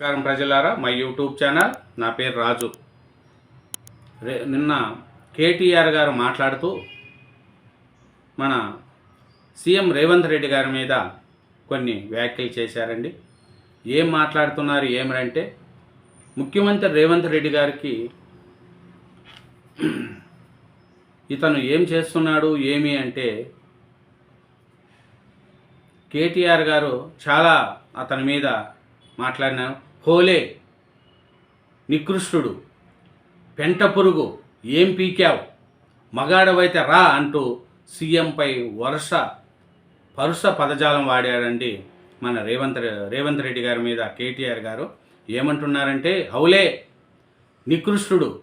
నమస్కారం ప్రజలారా మా యూట్యూబ్ ఛానల్ నా పేరు రాజు. రే నిన్న కేటీఆర్ గారు మాట్లాడుతూ మన సీఎం రేవంత్ రెడ్డి గారి మీద కొన్ని వ్యాఖ్యలు చేశారండి. ఏం మాట్లాడుతున్నారు ఏమనంటే ముఖ్యమంత్రి రేవంత్ రెడ్డి గారికి ఇతను ఏం చేస్తున్నాడు ఏమి అంటే కేటీఆర్ గారు చాలా అతని మీద మాట్లాడినాను హోలే నికృష్టుడు పెంట పురుగు ఏం పీకావు? మగాడవైతే రా అంటూ సీఎంపై వరుస పరుస పదజాలం వాడాడండి మన రేవంత్ రేవంత్ రెడ్డి గారి మీద కేటీఆర్ గారు. ఏమంటున్నారంటే హౌలే నికృష్టుడు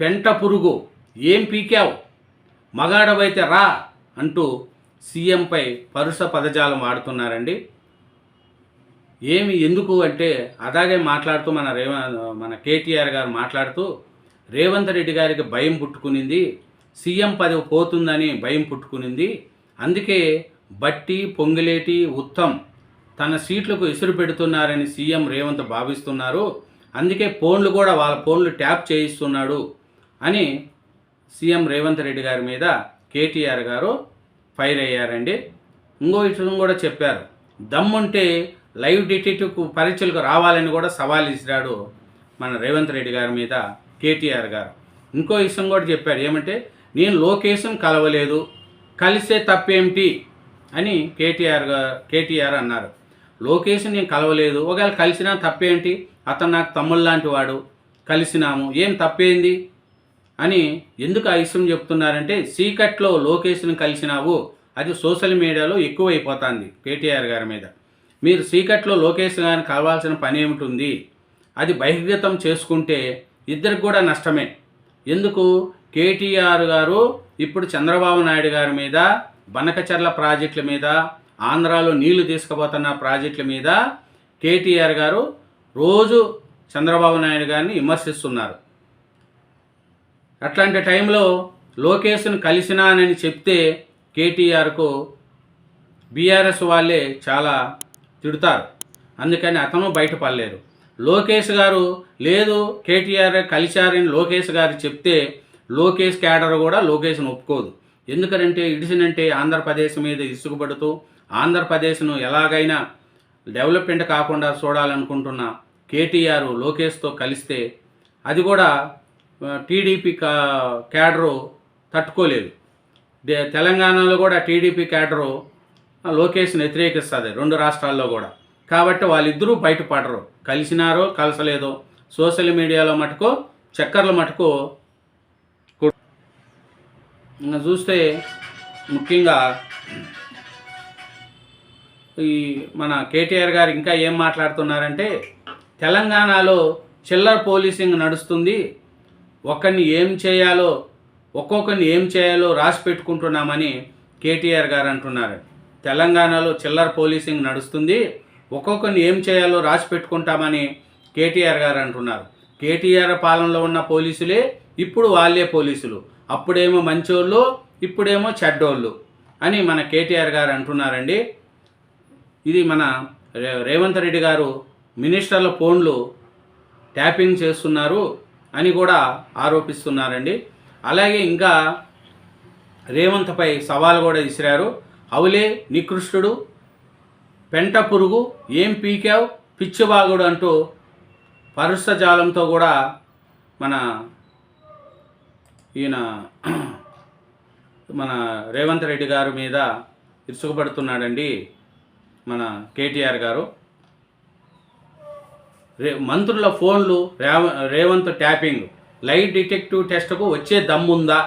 పెంట పురుగు ఏం పీకావు? మగాడవైతే రా అంటూ సీఎంపై పరుస పదజాలం వాడుతున్నారండి. ఏమి ఎందుకు అంటే అలాగే మాట్లాడుతూ మన రేవ మన కేటీఆర్ గారు మాట్లాడుతూ రేవంత్ రెడ్డి గారికి భయం పుట్టుకునింది సీఎం పదవి పోతుందని భయం పుట్టుకునింది. అందుకే బట్టి పొంగిలేటి ఉత్తమ్ తన సీట్లకు ఇసురు పెడుతున్నారని సీఎం రేవంత్ భావిస్తున్నారు. అందుకే ఫోన్లు కూడా వాళ్ళ ఫోన్లు ట్యాప్ చేయిస్తున్నాడు అని సీఎం రేవంత్ రెడ్డి గారి మీద కేటీఆర్ గారు ఫైర్ అయ్యారండి. ఇంకో విషయం కూడా చెప్పారు. దమ్ముంటే లైవ్ డిటెక్టివ్కు పరీక్షలకు రావాలని కూడా సవాల్ ఇసిరాడు మన రేవంత్ రెడ్డి గారి మీద కేటీఆర్ గారు. ఇంకో విషయం కూడా చెప్పారు ఏమంటే నేను లోకేషన్ కలవలేదు కలిసే తప్పేమిటి అని కేటీఆర్ గారు కేటీఆర్ అన్నారు. లోకేష్ నేను కలవలేదు ఒకవేళ కలిసినా తప్పేంటి అతను నాకు తమ్ముళ్ళు లాంటి వాడు కలిసినాము. ఏం తప్పేంది? అని ఎందుకు ఆ విషయం చెప్తున్నారంటే సీకట్లో లోకేష్ని కలిసినావు అది సోషల్ మీడియాలో ఎక్కువైపోతుంది కేటీఆర్ గారి మీద. మీరు సీకట్లో లోకేష్ గారిని కలవాల్సిన పని ఏమిటి ఉంది అది బహిర్గతం చేసుకుంటే ఇద్దరికి కూడా నష్టమే. ఎందుకు? కేటీఆర్ గారు ఇప్పుడు చంద్రబాబు నాయుడు గారి మీద బనకచర్ల ప్రాజెక్టుల మీద ఆంధ్రాలో నీళ్ళు తీసుకుపోతున్న ప్రాజెక్టుల మీద కేటీఆర్ గారు రోజు చంద్రబాబు నాయుడు గారిని విమర్శిస్తున్నారు. అట్లాంటి టైంలో లోకేష్ను కలిసినానని చెప్తే కేటీఆర్కు బీఆర్ఎస్ వాళ్ళే చాలా తిడతారు. అందుకని అతను బయటపడలేరు లోకేష్ గారు లేదు కేటీఆర్ కలిశారని లోకేష్ గారు చెప్తే లోకేష్ క్యాడర్ కూడా లోకేష్ను ఒప్పుకోదు. ఎందుకంటే ఇడిసినంటే ఆంధ్రప్రదేశ్ మీద ఇసుగుపడుతూ ఆంధ్రప్రదేశ్ను ఎలాగైనా డెవలప్మెంట్ కాకుండా చూడాలనుకుంటున్న కేటీఆర్ లోకేష్తో కలిస్తే అది కూడా టీడీపీ కా క్యాడరు తట్టుకోలేదు. తెలంగాణలో కూడా టీడీపీ క్యాడరు లోకేష్ని వ్యతిరేకిస్తుంది రెండు రాష్ట్రాల్లో కూడా. కాబట్టి వాళ్ళిద్దరూ బయటపడరు. కలిసినారో కలసలేదో సోషల్ మీడియాలో మటుకు చక్కర్ల మటుకు చూస్తే ముఖ్యంగా ఈ మన కేటీఆర్ గారు ఇంకా ఏం మాట్లాడుతున్నారంటే తెలంగాణలో చిల్లర పోలీసింగ్ నడుస్తుంది. ఒకరిని ఏం చేయాలో ఒక్కొక్కరిని ఏం చేయాలో రాసి పెట్టుకుంటున్నామని కేటీఆర్ గారు అంటున్నారు. తెలంగాణలో చిల్లర పోలీసింగ్ నడుస్తుంది. ఒక్కొక్కరిని ఏం చేయాలో రాసి పెట్టుకుంటామని కేటీఆర్ గారు అంటున్నారు. కేటీఆర్ పాలనలో ఉన్న పోలీసులే ఇప్పుడు వాళ్ళే పోలీసులు. అప్పుడేమో మంచోళ్ళు ఇప్పుడేమో చెడ్డోళ్ళు అని మన కేటీఆర్ గారు అంటున్నారండి. ఇది మన రే- రేవంత్ రెడ్డి గారు మినిస్టర్ల ఫోన్లు ట్యాపింగ్ చేస్తున్నారు అని కూడా ఆరోపిస్తున్నారండి. అలాగే ఇంకా రేవంత్పై సవాల్ కూడా విసిరారు. అవులే నికృష్టుడు. పెంట పురుగు ఏం పీకావు? పిచ్చివాగుడు అంటూ పరుస జాలంతో కూడా మన ఈయన మన రేవంత్ రెడ్డి గారి మీద ఇసుగుపడుతున్నాడండి మన కేటీఆర్ గారు. రే మంత్రుల ఫోన్లు రేవంత్ ట్యాపింగ్. లైట్ డిటెక్టివ్ టెస్ట్కు వచ్చే దమ్ముందా?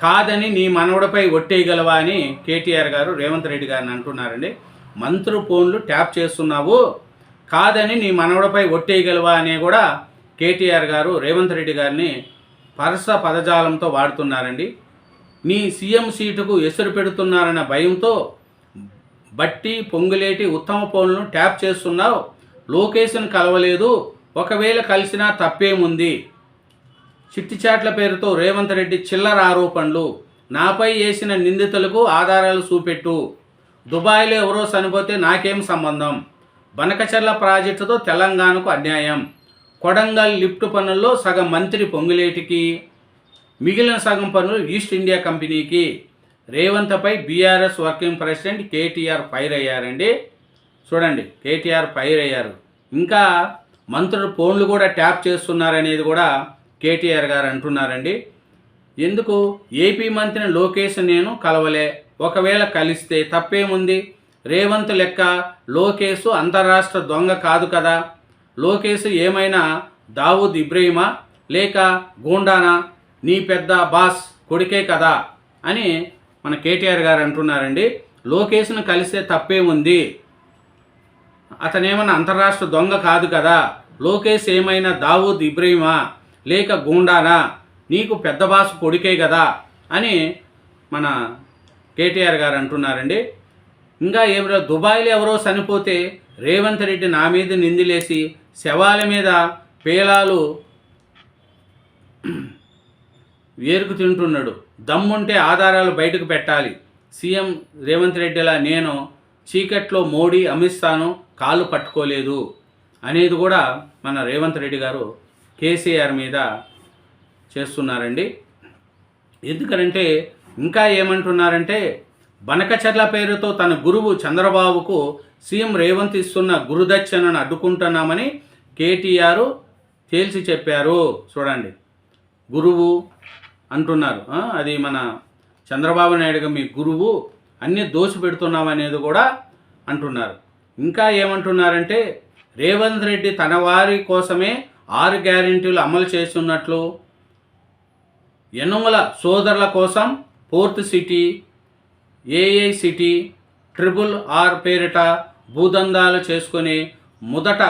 కాదని నీ మనవడపై ఒట్టేయగలవా అని కేటీఆర్ గారు రేవంత్ రెడ్డి గారిని అంటున్నారండి. మంత్రు ఫోన్లు ట్యాప్ చేస్తున్నావు. కాదని నీ మనవడపై ఒట్టేయగలవా అని కూడా కేటీఆర్ గారు రేవంత్ రెడ్డి గారిని పరస పదజాలంతో వాడుతున్నారండి. నీ సీఎం సీటుకు ఎసురు పెడుతున్నారన్న భయంతో బట్టి పొంగులేటి ఉత్తమ ఫోన్లను ట్యాప్ చేస్తున్నావు. లోకేషన్ కలవలేదు. ఒకవేళ కలిసినా తప్పేముంది? చిట్టిచాట్ల పేరుతో రేవంత్ రెడ్డి చిల్లర ఆరోపణలు. నాపై వేసిన నిందితులకు ఆధారాలు చూపెట్టు. దుబాయ్లో ఎవరో చనిపోతే నాకేం సంబంధం? బనకచర్ల ప్రాజెక్టుతో తెలంగాణకు అన్యాయం. కొడంగల్ లిఫ్ట్ పనుల్లో సగం మంత్రి పొంగులేటికి. మిగిలిన సగం పనులు ఈస్ట్ ఇండియా కంపెనీకి. రేవంత్పై BRS working president KTR fire అయ్యారండి. చూడండి కేటీఆర్ ఫైర్ అయ్యారు. ఇంకా మంత్రులు ఫోన్లు కూడా ట్యాప్ చేస్తున్నారనేది కూడా కేటీఆర్ గారు అంటున్నారండి. ఎందుకు? ఏపీ మంత్రిని లోకేష్ నేను కలవలే. ఒకవేళ కలిస్తే తప్పేముంది? రేవంత్ లెక్క లోకేష్ అంతరాష్ట్ర దొంగ కాదు కదా. లోకేష్ ఏమైనా దావూద్ ఇబ్రహీమా? లేక గూండానా? నీ పెద్ద బాస్ కొడుకే కదా అని మన కేటీఆర్ గారు అంటున్నారండి. లోకేష్ను కలిస్తే తప్పే ఉంది అతనేమన్నా అంతరాష్ట్ర దొంగ కాదు కదా. లోకేష్ ఏమైనా దావూద్ ఇబ్రహీమా? లేక గూండానా? నీకు పెద్ద బాస్ కొడుకే కదా అని మన కేటీఆర్ గారు అంటున్నారండి. ఇంకా ఎవరో దుబాయ్లో ఎవరో చనిపోతే రేవంత్ రెడ్డి నా మీద నిందిలేసి శవాల మీద పేలాలు వేరుకు తింటున్నాడు. దమ్ముంటే ఆధారాలు బయటకు పెట్టాలి. సీఎం రేవంత్ రెడ్డిలా నేను చీకట్లో మోడీ అమిత్షాను కాళ్ళు పట్టుకోలేదు. అనేది కూడా మన రేవంత్ రెడ్డి గారు కేసీఆర్ మీద చేస్తున్నారండి. ఎందుకనంటే ఇంకా ఏమంటున్నారంటే బనకచర్ల పేరుతో తన గురువు చంద్రబాబుకు సీఎం రేవంత్ ఇస్తున్న గురుదక్షిణను అడ్డుకుంటున్నామని కేటీఆర్ తేల్చి చెప్పారు. చూడండి. గురువు అంటున్నారు. అది మన చంద్రబాబు నాయుడుగా మీ గురువు అన్నీ దోచిపెడుతున్నాం అనేది కూడా అంటున్నారు. ఇంకా ఏమంటున్నారంటే రేవంత్ రెడ్డి తన వారి కోసమే ఆరు గ్యారెంటీలు అమలు చేస్తున్నట్లు యనుమల సోదరుల కోసం fourth city AI city triple R పేరిట భూదందాలు చేసుకొని మొదట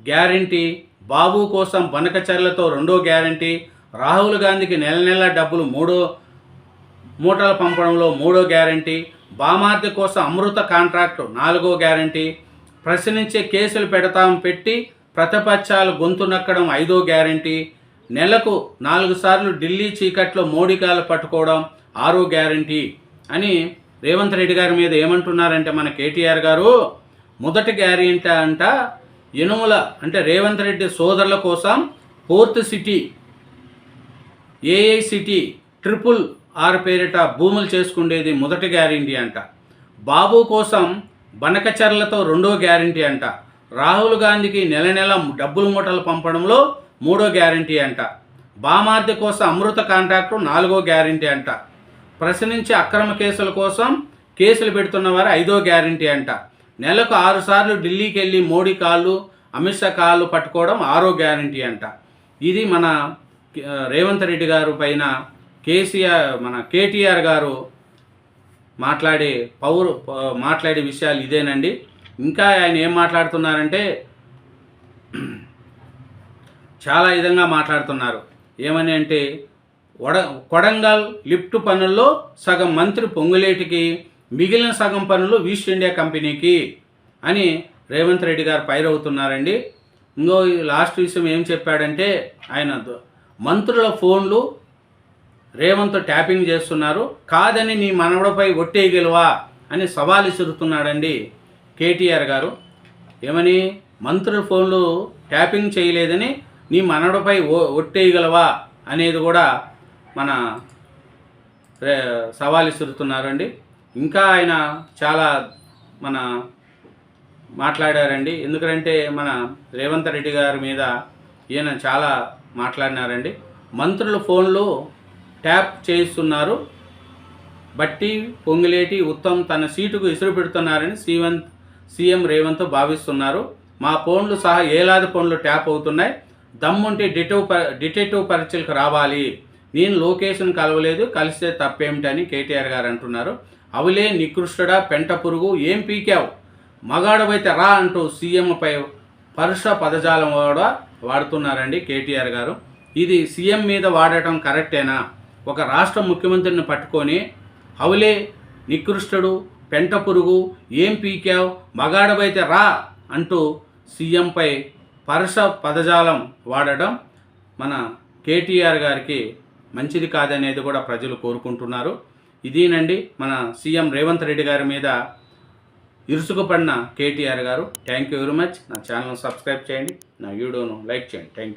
గ్యారంటీ బాబు కోసం బనకచర్లతో రెండో గ్యారంటీ రాహుల్ గాంధీకి నెల నెల డబ్బులు మూడో మూటలు పంపడంలో మూడో గ్యారంటీ బామార్ది కోసం అమృత కాంట్రాక్టు నాలుగో గ్యారంటీ ప్రశ్నించే కేసులు పెడతాం పెట్టి ప్రతిపక్షాలు గొంతు నక్కడం ఐదో గ్యారంటీ. నెలకు నాలుగు సార్లు ఢిల్లీ చీకట్లో మోడికాలు పట్టుకోవడం ఆరో గ్యారంటీ అని రేవంత్ రెడ్డి గారి మీద ఏమంటున్నారంటే మన కేటీఆర్ గారు మొదటి గ్యారంటీ అంట ఇనుముల అంటే రేవంత్ రెడ్డి సోదరుల కోసం fourth city AI city triple R పేరిట భూములు చేసుకుండేది మొదటి గ్యారంటీ అంట. బాబు కోసం బనకచర్లతో రెండో గ్యారంటీ అంట. రాహుల్ గాంధీకి నెల నెల డబ్బులు మూటలు పంపడంలో మూడో గ్యారంటీ అంట. బామార్ది కోసం అమృత కాంట్రాక్టు నాలుగో గ్యారంటీ అంట. ప్రశ్నించి అక్రమ కేసుల కోసం కేసులు పెడుతున్న వారు ఐదో గ్యారంటీ అంట. నెలకు ఆరుసార్లు ఢిల్లీకి వెళ్ళి మోడీ కాళ్ళు అమిత్ షా కాళ్ళు పట్టుకోవడం ఆరో గ్యారంటీ అంట. ఇది మన రేవంత్ రెడ్డి గారు పైన కేసీఆర్ మన కేటీఆర్ గారు మాట్లాడే పౌరు మాట్లాడే విషయాలు ఇదేనండి. ఇంకా ఆయన ఏం మాట్లాడుతున్నారంటే చాలా విధంగా మాట్లాడుతున్నారు. ఏమని అంటే వడ కొడంగల్ లిఫ్ట్ పనుల్లో సగం మంత్రి పొంగులేటికి మిగిలిన సగం పనులు ఈస్ట్ ఇండియా కంపెనీకి అని రేవంత్ రెడ్డి గారు పైరవుతున్నారండి. ఇంకో ఈ లాస్ట్ విషయం ఏం చెప్పాడంటే ఆయన మంత్రుల ఫోన్లు రేవంత్ ట్యాపింగ్ చేస్తున్నారు. కాదని నీ మనవడపై ఒట్టేయగలవా అని సవాల్ ఇసురుతున్నాడండి కేటీఆర్ గారు ఏమని? మంత్రుల ఫోన్లు ట్యాపింగ్ చేయలేదని నీ మనడపై ఓ- ఒట్టేయగలవా? అనేది కూడా మన సవాలు సవాల్ ఇంకా ఆయన చాలా మన మాట్లాడారండి. ఎందుకంటే మన రేవంత్ రెడ్డి గారి మీద ఈయన చాలా మాట్లాడినారండి. మంత్రుల ఫోన్లు ట్యాప్ చేయిస్తున్నారు బట్టి పొంగిలేటి ఉత్తమ్ తన సీటుకు ఇసురు పెడుతున్నారని శ్రీవంత్ సీఎం రేవంత్ భావిస్తున్నారు. మా ఫోన్లు సహా ఏలాది ఫోన్లు ట్యాప్ అవుతున్నాయి. దమ్ముంటే డిటెక్టివ్ ప- డిటెక్టివ్ పరీక్షలకు రావాలి. నేను లొకేషన్ కలవలేదు. కలిస్తే తప్పేమిటని కేటీఆర్ గారు అంటున్నారు. అవులే నికృష్టుడా పెంట పురుగు ఏం పీకావు? మగాడవైతే రా అంటూ సీఎంపై పరుష పదజాలం కూడా వాడుతున్నారండి కేటీఆర్ గారు. ఇది సీఎం మీద వాడటం కరెక్టేనా? ఒక రాష్ట్ర ముఖ్యమంత్రిని పట్టుకొని హౌలే నికృష్టుడు పెంట పురుగు ఏం పీకావు మగాడవైతే రా అంటూ సీఎంపై పరుష పదజాలం వాడడం మన కేటీఆర్ గారికి మంచిది కాదనేది కూడా ప్రజలు కోరుకుంటున్నారు. ఇదేనండి మన సీఎం రేవంత్ రెడ్డి గారి మీద ఇరుసుకుపడిన కేటీఆర్ గారు. థ్యాంక్ యూ వెరీ మచ్ నా ఛానల్ సబ్స్క్రైబ్ చేయండి. నా వీడియోను లైక్ చేయండి. Thank you